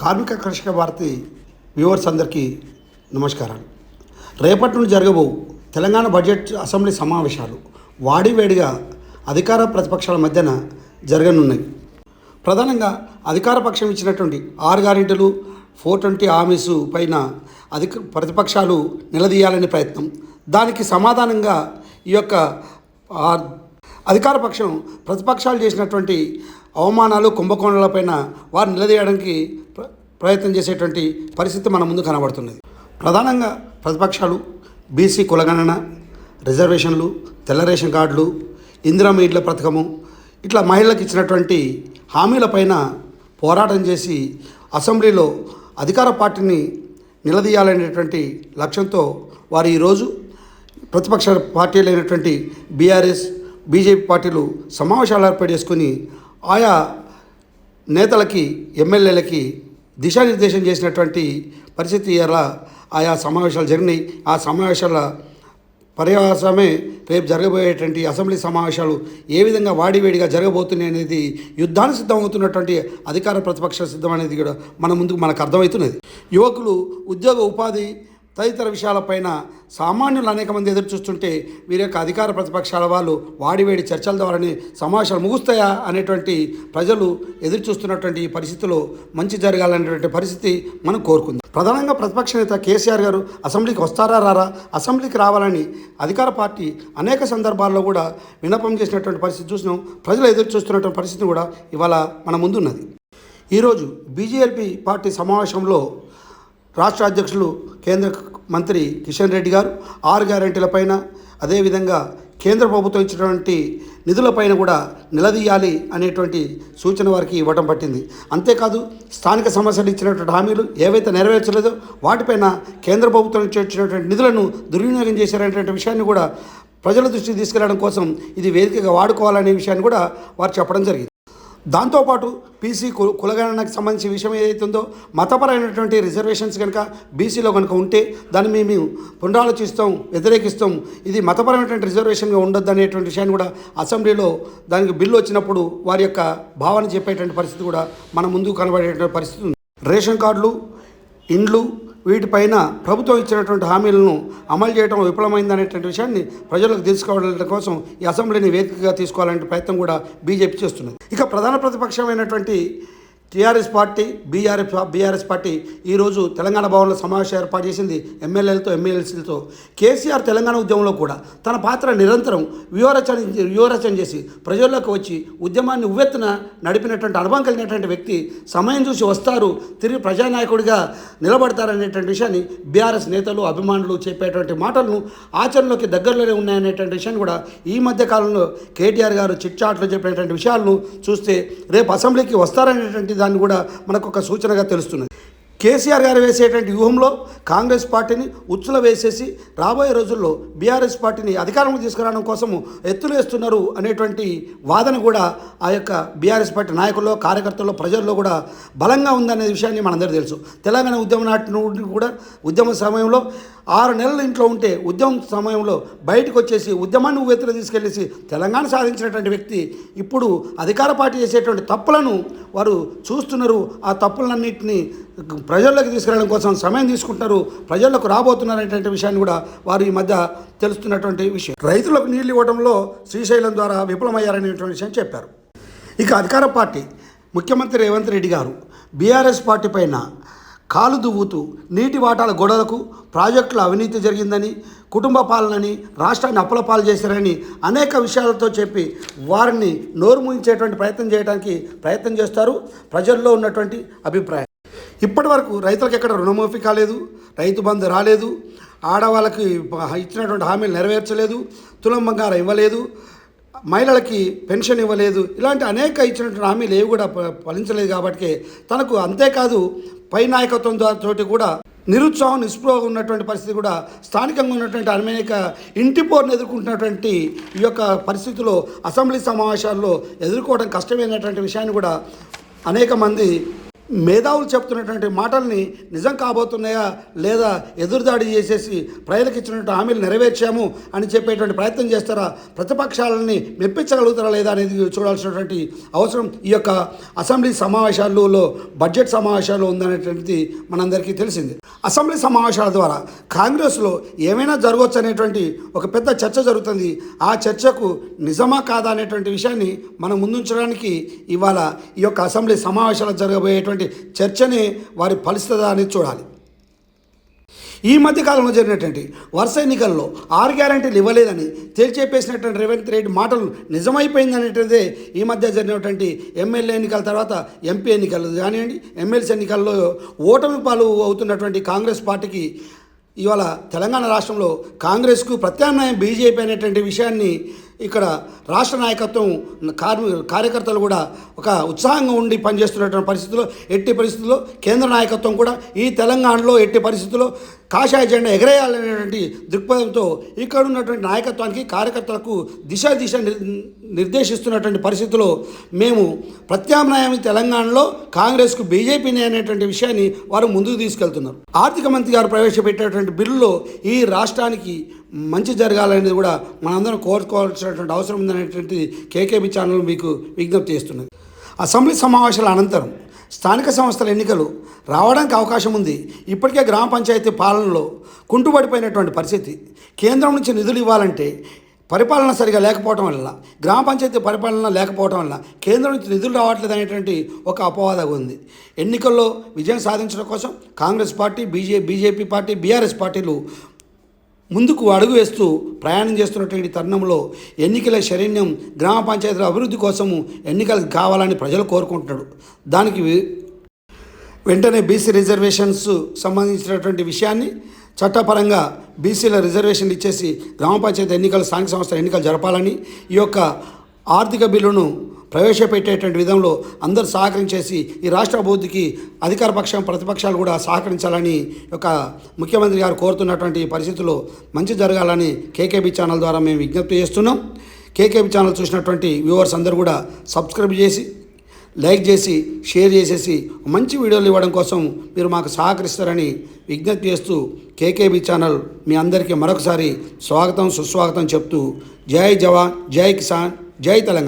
కార్మిక కర్షక భారతి వ్యూవర్స్ అందరికీ నమస్కారాలు. రేపటి నుండి జరగబో తెలంగాణ బడ్జెట్ అసెంబ్లీ సమావేశాలు వాడివేడిగా అధికార ప్రతిపక్షాల మధ్యన జరగనున్నాయి. ప్రధానంగా అధికార పక్షం ఇచ్చినటువంటి ఆరు గ్యారెంటీలు ఫోర్ ట్వంటీ ఆమీస్ పైన అధిక ప్రతిపక్షాలు నిలదీయాలనే ప్రయత్నం. దానికి సమాధానంగా ఈ యొక్క అధికార పక్షం ప్రతిపక్షాలు చేసినటువంటి అవమానాలు కుంభకోణాలపైన వారు నిలదీయడానికి ప్రయత్నం చేసేటువంటి పరిస్థితి మన ముందు కనబడుతున్నది. ప్రధానంగా ప్రతిపక్షాలు బీసీ కులగణన రిజర్వేషన్లు తెల్ల రేషన్ కార్డులు ఇందిరా మీడ్ల పథకము ఇట్లా మహిళలకు ఇచ్చినటువంటి హామీలపైన పోరాటం చేసి అసెంబ్లీలో అధికార పార్టీని నిలదీయాలనేటువంటి లక్ష్యంతో వారు ఈరోజు ప్రతిపక్ష పార్టీలైనటువంటి బీఆర్ఎస్ బీజేపీ పార్టీలు సమావేశాలు ఏర్పాటు చేసుకుని ఆయా నేతలకి ఎమ్మెల్యేలకి దిశానిర్దేశం చేసినటువంటి పరిస్థితి ఎలా ఆయా సమావేశాలు జరిగినాయి. ఆ సమావేశాల పర్యవసమే రేపు జరగబోయేటువంటి అసెంబ్లీ సమావేశాలు ఏ విధంగా వాడివేడిగా జరగబోతున్నాయి అనేది యుద్ధానికి సిద్ధమవుతున్నటువంటి అధికార ప్రతిపక్ష సిద్ధం అనేది కూడా మన ముందుకు మనకు అర్థమవుతున్నది. యువకులు ఉద్యోగ ఉపాధి తదితర విషయాలపైన సామాన్యులు అనేక మంది ఎదురు చూస్తుంటే వీరి యొక్క అధికార ప్రతిపక్షాల వాళ్ళు వాడివేడి చర్చల ద్వారానే సమావేశాలు ముగుస్తాయా అనేటువంటి ప్రజలు ఎదురు చూస్తున్నటువంటి ఈ పరిస్థితిలో మంచి జరగాలనేటువంటి పరిస్థితి మనం కోరుకుంది. ప్రధానంగా ప్రతిపక్ష నేత కేసీఆర్ గారు అసెంబ్లీకి వస్తారా రారా? అసెంబ్లీకి రావాలని అధికార పార్టీ అనేక సందర్భాల్లో కూడా విన్నపం చేసినటువంటి పరిస్థితి చూసినాం. ప్రజలు ఎదురు చూస్తున్నటువంటి పరిస్థితి కూడా ఇవాళ మన ముందున్నది. ఈరోజు బీజేపీ పార్టీ సమావేశంలో రాష్ట్ర అధ్యక్షులు కేంద్ర మంత్రి కిషన్ రెడ్డి గారు ఆరు గ్యారెంటీలపైన అదేవిధంగా కేంద్ర ప్రభుత్వం ఇచ్చినటువంటి నిధులపైన కూడా నిలదీయాలి అనేటువంటి సూచన వారికి ఇవ్వటం పట్టింది. అంతేకాదు స్థానిక సమస్యలు ఇచ్చినటువంటి హామీలు ఏవైతే నెరవేర్చలేదో వాటిపైన కేంద్ర ప్రభుత్వం నుంచి వచ్చినటువంటి నిధులను దుర్వినియోగం చేశారనేటువంటి విషయాన్ని కూడా ప్రజల దృష్టికి తీసుకెళ్ళడం కోసం ఇది వేదికగా వాడుకోవాలనే విషయాన్ని కూడా వారు చెప్పడం జరిగింది. దాంతోపాటు పీసీ కుల కులగణనకు సంబంధించిన విషయం ఏదైతుందో మతపరమైనటువంటి రిజర్వేషన్స్ కనుక బీసీలో కనుక ఉంటే దాన్ని మేము పునరాలోచిస్తాం వ్యతిరేకిస్తాం. ఇది మతపరమైనటువంటి రిజర్వేషన్గా ఉండొద్దు అనేటువంటి విషయాన్ని కూడా అసెంబ్లీలో దానికి బిల్లు వచ్చినప్పుడు వారి యొక్క భావన చెప్పేటువంటి పరిస్థితి కూడా మన ముందు కనబడేటువంటి పరిస్థితి ఉంది. రేషన్ కార్డులు ఇండ్లు వీటిపైన ప్రభుత్వం ఇచ్చినటువంటి హామీలను అమలు చేయడం విఫలమైందనేటువంటి విషయాన్ని ప్రజలకు తీసుకోవడం కోసం ఈ అసెంబ్లీని వేదికగా తీసుకోవాలనే ప్రయత్నం కూడా బీజేపీ చేస్తున్నది. ఇక ప్రధాన ప్రతిపక్షమైనటువంటి TRS party BRS BRS party ఈరోజు తెలంగాణ భవన్లో సమావేశం ఏర్పాటు చేసింది ఎమ్మెల్యేలతో ఎమ్మెల్యేలతో. కేసీఆర్ తెలంగాణ ఉద్యమంలో కూడా తన పాత్ర నిరంతరం వ్యూహరచన వ్యూహరచన చేసి ప్రజల్లోకి వచ్చి ఉద్యమాన్ని ఉవ్వెత్తున నడిపినటువంటి అనుభవం కలిగినటువంటి వ్యక్తి సమయం చూసి వస్తారు తిరిగి ప్రజానాయకుడిగా నిలబడతారనేటువంటి విషయాన్ని బీఆర్ఎస్ నేతలు అభిమానులు చెప్పేటువంటి మాటలను ఆచరణలోకి దగ్గరలోనే ఉన్నాయనేటువంటి విషయాన్ని కూడా ఈ మధ్య కాలంలో కేటీఆర్ గారు చిట్చాట్లు చెప్పినటువంటి విషయాలను చూస్తే రేపు అసెంబ్లీకి వస్తారనేటువంటి దాన్ని కూడా మనకు ఒక సూచనగా తెలుస్తున్నది. కేసీఆర్ గారు వేసేటువంటి వ్యూహంలో కాంగ్రెస్ పార్టీని ఉచ్చుల వేసేసి రాబోయే రోజుల్లో బీఆర్ఎస్ పార్టీని అధికారంలో తీసుకురావడం కోసము ఎత్తులు వేస్తున్నారు అనేటువంటి వాదన కూడా ఆ యొక్క బీఆర్ఎస్ పార్టీ నాయకుల్లో కార్యకర్తల్లో ప్రజల్లో కూడా బలంగా ఉందనే విషయాన్ని మనందరూ తెలుసు. తెలంగాణ ఉద్యమ నాటి నుండి కూడా ఉద్యమ సమయంలో ఆరు నెలలు ఇంట్లో ఉంటే ఉద్యమం సమయంలో బయటకు వచ్చేసి ఉద్యమాన్ని ఉవ్వెత్తులు తీసుకెళ్ళేసి తెలంగాణ సాధించినటువంటి వ్యక్తి ఇప్పుడు అధికార పార్టీ చేసేటువంటి తప్పులను వారు చూస్తున్నారు ఆ తప్పులన్నింటినీ ప్రజల్లోకి తీసుకెళ్ళడం కోసం సమయం తీసుకుంటున్నారు ప్రజలకు రాబోతున్నారు అనేటువంటి విషయాన్ని కూడా వారు ఈ మధ్య తెలుస్తున్నటువంటి విషయం. రైతులకు నీళ్ళు ఇవ్వడంలో శ్రీశైలం ద్వారా విఫలమయ్యారనేటువంటి విషయం చెప్పారు. ఇక అధికార పార్టీ ముఖ్యమంత్రి రేవంత్ రెడ్డి గారు బీఆర్ఎస్ పార్టీ పైన కాలు దువ్వుతూ నీటి వాటాల గొడవలకు ప్రాజెక్టుల అవినీతి జరిగిందని కుటుంబ పాలనని రాష్ట్రాన్ని అప్పుల పాలు చేశారని అనేక విషయాలతో చెప్పి వారిని నోరు మూయించేటువంటి ప్రయత్నం చేయడానికి ప్రయత్నం చేస్తారు. ప్రజల్లో ఉన్నటువంటి అభిప్రాయం. ఇప్పటి వరకు రైతులకు ఎక్కడ రుణమాఫీ కాలేదు రైతు బంధు రాలేదు ఆడవాళ్ళకి ఇచ్చినటువంటి హామీలు నెరవేర్చలేదు తులం బంగారం ఇవ్వలేదు మహిళలకి పెన్షన్ ఇవ్వలేదు. ఇలాంటి అనేక ఇచ్చినటువంటి హామీలు ఏవి కూడా ఫలించలేదు కాబట్టి తనకు అంతేకాదు పై నాయకత్వం ద్వారా తోటి కూడా నిరుత్సాహం నిస్పృహ ఉన్నటువంటి పరిస్థితి కూడా స్థానికంగా ఉన్నటువంటి అనేక ఇంటి పోరును ఎదుర్కొంటున్నటువంటి ఈ యొక్క పరిస్థితిలో అసెంబ్లీ సమావేశాల్లో ఎదుర్కోవడం కష్టమైనటువంటి విషయాన్ని కూడా అనేక మంది మేధావులు చెప్తున్నటువంటి మాటల్ని నిజం కాబోతున్నాయా లేదా ఎదురుదాడి చేసేసి ప్రజలకు ఇచ్చినటువంటి హామీలు నెరవేర్చాము అని చెప్పేటువంటి ప్రయత్నం చేస్తారా? ప్రతిపక్షాలని మెప్పించగలుగుతారా లేదా అనేది చూడాల్సినటువంటి అవసరం. ఈ యొక్క అసెంబ్లీ సమావేశాలలో బడ్జెట్ సమావేశాలు ఉందనేటువంటిది మనందరికీ తెలిసింది. అసెంబ్లీ సమావేశాల ద్వారా కాంగ్రెస్లో ఏమైనా జరగవచ్చు అనేటువంటి ఒక పెద్ద చర్చ జరుగుతుంది. ఆ చర్చకు నిజమా కాదా అనేటువంటి విషయాన్ని మనం ముందుంచడానికి ఇవాళ ఈ యొక్క అసెంబ్లీ సమావేశాలు జరగబోయేటువంటి చర్చని వారి ఫలిస్తుందా అనేది చూడాలి. ఈ మధ్య కాలంలో జరిగినటువంటి వరుస ఎన్నికల్లో ఆరు గ్యారంటీలు ఇవ్వలేదని తేల్చేపేసినటువంటి రేవంత్ రెడ్డి మాటలు నిజమైపోయిందనేటువంటిదే ఈ మధ్య జరిగినటువంటి ఎమ్మెల్యే ఎన్నికల తర్వాత ఎంపీ ఎన్నికలు కానివ్వండి ఎమ్మెల్సీ ఎన్నికల్లో ఓటమి పాలు అవుతున్నటువంటి కాంగ్రెస్ పార్టీకి ఇవాళ తెలంగాణ రాష్ట్రంలో కాంగ్రెస్కు ప్రత్యామ్నాయం బీజేపీ అనేటువంటి విషయాన్ని ఇక్కడ రాష్ట్ర నాయకత్వం కార్మి కార్యకర్తలు కూడా ఒక ఉత్సాహంగా ఉండి పనిచేస్తున్నటువంటి పరిస్థితుల్లో ఎట్టి పరిస్థితుల్లో కేంద్ర నాయకత్వం కూడా ఈ తెలంగాణలో ఎట్టి పరిస్థితుల్లో కాషాయ జెండా ఎగరేయాలనేటువంటి దృక్పథంతో ఇక్కడ ఉన్నటువంటి నాయకత్వానికి కార్యకర్తలకు దిశ దిశ నిర్- నిర్దేశిస్తున్నటువంటి పరిస్థితిలో మేము ప్రత్యామ్నాయం తెలంగాణలో కాంగ్రెస్కు బీజేపీని అనేటువంటి విషయాన్ని వారు ముందుకు తీసుకెళ్తున్నారు. ఆర్థిక మంత్రి గారు ప్రవేశపెట్టేటువంటి బిల్లులో ఈ రాష్ట్రానికి మంచి జరగాలనేది కూడా మనందరం కోరుకోవాల్సినటువంటి అవసరం ఉందనేటువంటిది కేకేబీ ఛానల్ మీకు విజ్ఞప్తి చేస్తున్నది. అసెంబ్లీ సమావేశాల అనంతరం స్థానిక సంస్థల ఎన్నికలు రావడానికి అవకాశం ఉంది. ఇప్పటికే గ్రామ పంచాయతీ పాలనలో కుంటుపడిపోయినటువంటి పరిస్థితి. కేంద్రం నుంచి నిధులు ఇవ్వాలంటే పరిపాలన సరిగా లేకపోవటం వల్ల గ్రామ పంచాయతీ పరిపాలన లేకపోవటం వల్ల కేంద్రం నుంచి నిధులు రావట్లేదు అనేటువంటి ఒక అపవాద ఉంది. ఎన్నికల్లో విజయం సాధించడం కోసం Congress party BJ BJP party BRS పార్టీలు ముందుకు అడుగు వేస్తూ ప్రయాణం చేస్తున్నటువంటి తరుణంలో ఎన్నికల శరణ్యం గ్రామ పంచాయతీల అభివృద్ధి కోసము ఎన్నికలు కావాలని ప్రజలు కోరుకుంటున్నాడు దానికి వెంటనే బీసీ రిజర్వేషన్స్ సంబంధించినటువంటి విషయాన్ని చట్టపరంగా బీసీల రిజర్వేషన్లు ఇచ్చేసి గ్రామ పంచాయతీ ఎన్నికలు స్థానిక సంస్థల ఎన్నికలు జరపాలని ఈ యొక్క ఆర్థిక బిల్లును ప్రవేశపెట్టేటువంటి విధంలో అందరూ సహకరించేసి ఈ రాష్ట్ర అభివృద్ధికి అధికార పక్షం ప్రతిపక్షాలు కూడా సహకరించాలని ఒక ముఖ్యమంత్రి గారు కోరుతున్నటువంటి పరిస్థితుల్లో మంచి జరగాలని కేకేబీ ఛానల్ ద్వారా మేము విజ్ఞప్తి చేస్తున్నాం. కేకేబీ ఛానల్ చూసినటువంటి వ్యూవర్స్ అందరూ కూడా సబ్స్క్రైబ్ చేసి లైక్ చేసి షేర్ చేసేసి మంచి వీడియోలు ఇవ్వడం కోసం మీరు మాకు సహకరిస్తారని విజ్ఞప్తి చేస్తూ కేకేబీ ఛానల్ మీ అందరికీ మరొకసారి స్వాగతం సుస్వాగతం చెప్తూ జై జవాన్ జై కిసాన్. జై తెలంగాణ.